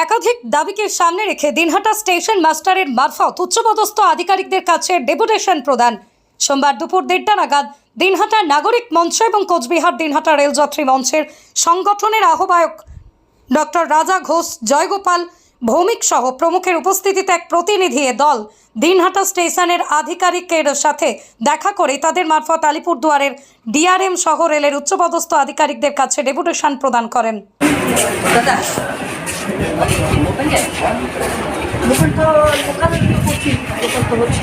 একাধিক দাবিকে সামনে রেখে দিনহাটা স্টেশন মাস্টারের মারফত উচ্চপদস্থ আধিকারিকদের কাছে ডেপুটেশন প্রদান। সোমবার দুপুর দেড়টা নাগাদ দিনহাটা নাগরিক মঞ্চ এবং কোচবিহার দিনহাটা রেলযাত্রী মঞ্চের সংগঠনের আহ্বায়ক ডক্টর রাজা ঘোষ, জয়গোপাল ভৌমিক সহ প্রমুখের উপস্থিতিতে এক প্রতিনিধি দল দিনহাটা স্টেশনের আধিকারিকের সাথে দেখা করে তাদের মারফত আলিপুরদুয়ারের ডিআরএম সহ রেলের উচ্চপদস্থ আধিকারিকদের কাছে ডেপুটেশন প্রদান করেন। দাদা লোকাল তো লোকাল করছি লোকাল তো হচ্ছে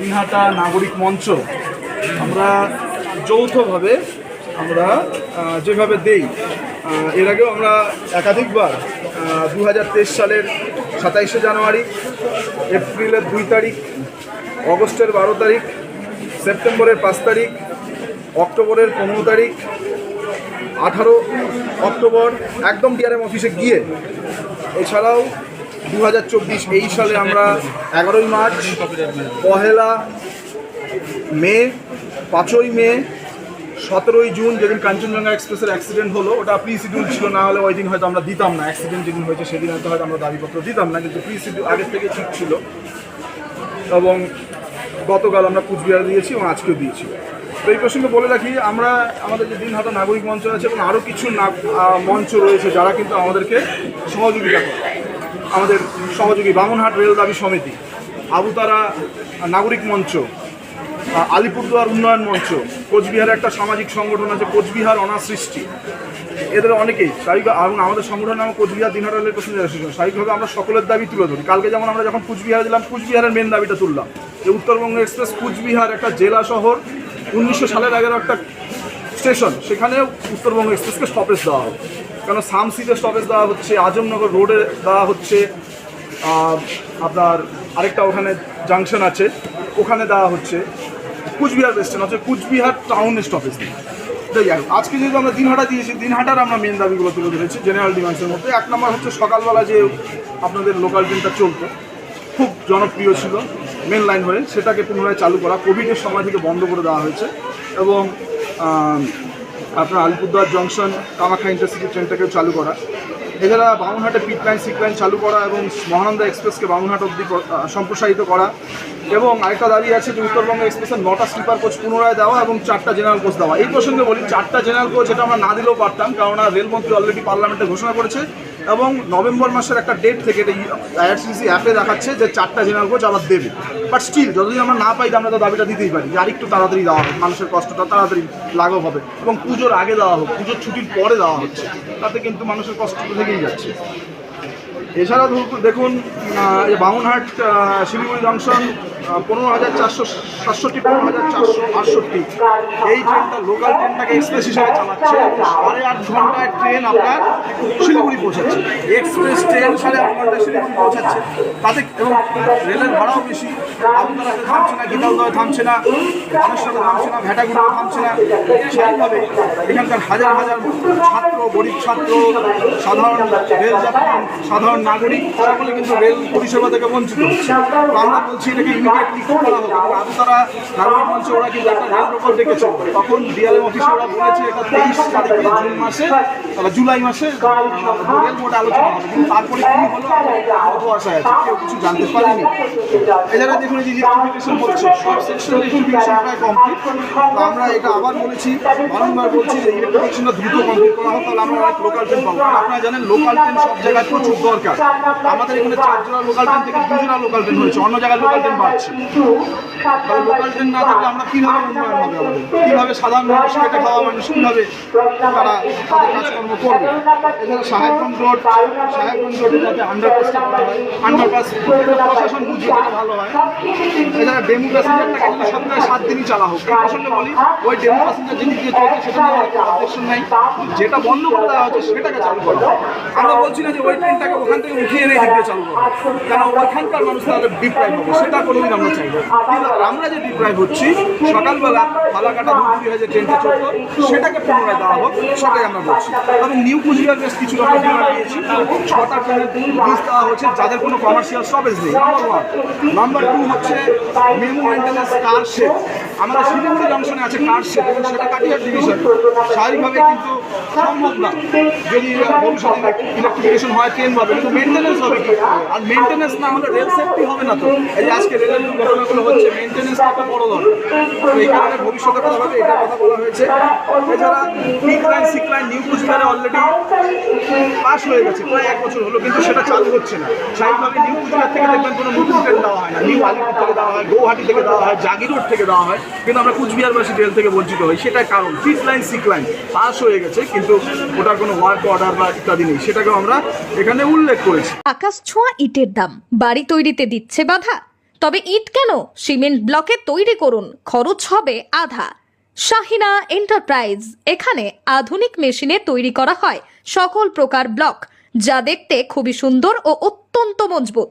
দিনহাটা নাগরিক মঞ্চ, আমরা যৌথভাবে আমরা যেভাবে দেই এর আগেও আমরা একাধিকবার দু হাজার তেইশ সালের সাতাইশে জানুয়ারি, এপ্রিলের দুই তারিখ, অগস্টের বারো তারিখ, সেপ্টেম্বরের পাঁচ তারিখ, অক্টোবরের পনেরো তারিখ, আঠারো অক্টোবর, একদম ডিআরএম অফিসে গিয়ে, এছাড়াও দু হাজার চব্বিশ এই সালে আমরা এগারোই মার্চ, পহেলা মে, পাঁচই মে, সতেরোই জুন যেদিন কাঞ্চনজঙ্ঘা এক্সপ্রেসের অ্যাক্সিডেন্ট হলো, ওটা প্রি শিডিউল ছিল, না হলে ওই দিন হয়তো আমরা দিতাম না। অ্যাক্সিডেন্ট যেদিন হয়েছে সেদিন হয়তো হয়তো আমরা দাবিপত্র দিতাম না, কিন্তু প্রি শিডিউল আগের থেকে ঠিক ছিল। এবং গতকাল আমরা কুচবিহার দিয়েছি এবং আজকেও দিয়েছি। তো এই প্রসঙ্গে বলে রাখি, আমরা আমাদের যে দিনহাটা নাগরিক মঞ্চ আছে এবং আরও কিছু মঞ্চ রয়েছে যারা কিন্তু আমাদেরকে সহযোগিতা করে। আমাদের সহযোগী বামনহাট রেল দাবি সমিতি, আবুতারা নাগরিক মঞ্চ আলিপুরদুয়ার উন্নয়ন মঞ্চ কোচবিহারের একটা সামাজিক সংগঠন আছে, কোচবিহার অনাসৃষ্টি এদের অনেকেই স্বাভাবিক এবং আমাদের সংগঠন নাম কোচবিহার দিনহাটা রেল প্যাসেঞ্জার স্বাভাবিকভাবে আমরা সকলের দাবি তুলে ধরি। কালকে যেমন আমরা যখন কুচবিহারে দিলাম কুচবিহারের মেন দাবিটা তুললাম যে উত্তরবঙ্গ এক্সপ্রেস কুচবিহার একটা জেলা শহর, উনিশশো সালের আগের একটা স্টেশন সেখানে উত্তরবঙ্গ এক্সপ্রেসকে স্টপেজ দেওয়া হবে কেন সামসিতে স্টপেজ দেওয়া হচ্ছে, আজমনগর রোডে দেওয়া হচ্ছে আপনার আরেকটা ওখানে জাংশন আছে, ওখানে দেওয়া হচ্ছে, কুচবিহার স্টেশন আছে কুচবিহার টাউনে স্টপেজ নেই যাই আজকে যেহেতু আমরা দিনহাটা দিয়েছি, দিনহাটার আমরা মেন দাবিগুলো তুলে ধরেছি জেনারেল ডিমান্ডসের মধ্যে। এক নম্বর হচ্ছে সকালবেলা যে আপনাদের লোকাল ট্রেনটা চলতো, খুব জনপ্রিয় ছিল মেন লাইন হয়ে, সেটাকে পুনরায় চালু করা কোভিডের সময় থেকে বন্ধ করে দেওয়া হয়েছে এবং আপনার আলিপুরদুয়ার জংশন কামাখা ইন্টারসিটি ট্রেনটাকেও চালু করা। এছাড়া বামুনহাটে পিট লাইন সিট লাইন চালু করা এবং মহানন্দা এক্সপ্রেসকে বামুনহাট অবধি সম্প্রসারিত করা। এবং আরেকটা দাবি আছে যে উত্তরবঙ্গ এক্সপ্রেসের নটা স্লিপার কোচ পুনরায় দেওয়া এবং চারটা জেনারেল কোচ দেওয়া। এই প্রসঙ্গে বলি, চারটা জেনারেল কোচ এটা আমরা না দিলেও পারতাম, কেননা রেলমন্ত্রী অলরেডি পার্লামেন্টে ঘোষণা করেছে। এবং নভেম্বর মাসের একটা ডেট থেকে এটা আইআরসিসি অ্যাপে দেখাচ্ছে যে চারটা জেনারেল কোচ আবার দেবে। বাট স্টিল যতদিন আমরা না পাই, আমরা তো দাবিটা দিতেই পারি যে আরেকটু তাড়াতাড়ি দেওয়া হোক, মানুষের কষ্টটা তাড়াতাড়ি লাঘব হবে এবং পুজোর আগে দেওয়া হোক, পুজোর ছুটির পরে দেওয়া হচ্ছে, তাতে কিন্তু মানুষের কষ্ট থেকেই যাচ্ছে। এছাড়া দেখুন বামুনহাট শিলিগুড়ি জংশন পনেরো হাজার চারশো সাতষট্টি, পনেরো হাজার চারশো আটষট্টি। এই ট্রেনটা লোকাল ট্রেনটাকে এক্সপ্রেস হিসাবে চালাচ্ছে। সাড়ে আট ঘন্টায় ট্রেন আপনার শিলিগুড়ি পৌঁছাচ্ছে। এক্সপ্রেস ট্রেন সাড়ে আট ঘন্টায় শিলিগুড়ি পৌঁছাচ্ছে। তাতে এবং রেলের ভাড়াও বেশি। আবুতারাতে থামছে না গীতালদয় থামছে না মানুষের থামছে না ভেটাগুড়িতে থামছে না। সেইভাবে এখানকার হাজার হাজার ছাত্র, গরিব ছাত্র, সাধারণ রেল সাধারণ নাগরিক, সকলে কিন্তু রেল পরিষেবা থেকে বঞ্চিত আমরা বলছি এটাকে ডেকেছে তখন ওরা বলেছে তেইশ তারিখে জুন মাসে জুলাই মাসে আলোচনা তারপরে কি আছে। কেউ কিছু জানতে দেখুন যে সব কমপ্লিট আমরা এটা আবার বলেছি, বারংবার বলছি যে ইলেকট্রিফিকেশনটা দ্রুত কমপ্লিট করা হোক, তাহলে আমরা অনেক লোকাল ট্রেন পাবো। আপনারা জানেন লোকাল ট্রেন সব জায়গায় প্রচুর দরকার। আমাদের এখানে চার জোড়া লোকাল ট্রেন থেকে দু জোড়া লোকাল ট্রেন হয়েছে। অন্য জায়গায় লোকাল ট্রেন সাধারণ মানুষ খাওয়া মানুষ তারা তাদের কাজকর্ম করবে? সাহেবগঞ্জ রোড, সাহেবগঞ্জ যাতে হয় আন্ডারপাস প্রশাসন বুঝবে যেটা ভালো হয়। এছাড়া ডেমু প্যাসেঞ্জারটাকে সপ্তাহে সাত দিনই চালা হোক। প্রসঙ্গে বলি, ওই ডেমু প্যাসেঞ্জার চলছে, সেটা নাই। যেটা বন্ধ করে দেওয়া হচ্ছে, সেটাকে চালু করা আমরা বলছি না যে ওই ট্রেনটাকে ওখান থেকে উঠিয়ে এনে দিয়ে চালু করা। কারণ ওইখানকার মানুষ তাহলে ডিপ্রাইভ হবে। সেটা কোনোদিন আমরা চাইব কিন্তু আমরা যে ডিপ্রাইভ হচ্ছি, সকালবেলা ফালাকাটা দুপুরি হয়ে যে ট্রেনটা চলতো, সেটাকে পুনরায় দেওয়া হোক, সেটাই আমরা বলছি। এবং নিউ কুচবিহার বেশ কিছু রকম ডিমান্ড দিয়েছি ছটা ট্রেনের লিস্ট দেওয়া হচ্ছে যাদের কোনো কমার্শিয়াল স্টপেজ নেই। নাম্বার ওয়ান নাম্বার টু হচ্ছে মেমো মেন্টেন্স কার শেড আমাদের শিলিগুড়ি জংশনে আছে কার সেটা কাটিয়ার ডিভিশন স্বাভাবিকভাবে কিন্তু সম্ভব না। যদি ভবিষ্যতে ইলেকট্রিফিকেশন হয় ট্রেন হবে কিন্তু মেনটেন্যান্স হবে আর মেনটেন্যান্স না হলে রেল সেফটি হবে না তো। এই যে আজকে রেলের দুর্ঘটনাগুলো হচ্ছে মেনটেন্যান্স একটা বড় দরকার এই কারণে ভবিষ্যতের কথা এটা কথা বলা হয়েছে। এছাড়া pit line sick line new কুচবিহারে already pass হয়ে গেছে, প্রায় এক বছর হলো, কিন্তু সেটা চালু হচ্ছে না। স্বাভাবিকভাবে নিউ কুচবিহার থেকে দেখবেন কোনো নতুন ট্রেন দেওয়া হয় না। নিউ আলিপুর থেকে দেওয়া হয়, গৌহাটি থেকে দেওয়া হয় জাগিরোড থেকে দেওয়া হয়। কিন্তু আমরা কুচবিহারবাসী রেল থেকে বঞ্চিত হই। সেটার কারণ pick line sick line pass হয়ে গেছে, কিন্তু ওটার কোনো ওয়ার্ক অর্ডার বা ইত্যাদি নেই। সেটাকেও আমরা এখানে উল্লেখ করেছি। আকাশ ছোঁয়া ইটের দাম, বাড়ি তৈরিতে দিচ্ছে বাধা। তবে ইট কেন? সিমেন্ট ব্লকে তৈরি করুন, খরচ হবে আধা। শাহিনা এন্টারপ্রাইজ, এখানে আধুনিক মেশিনে তৈরি করা হয় সকল প্রকার ব্লক, যা দেখতে খুবই সুন্দর ও অত্যন্ত মজবুত।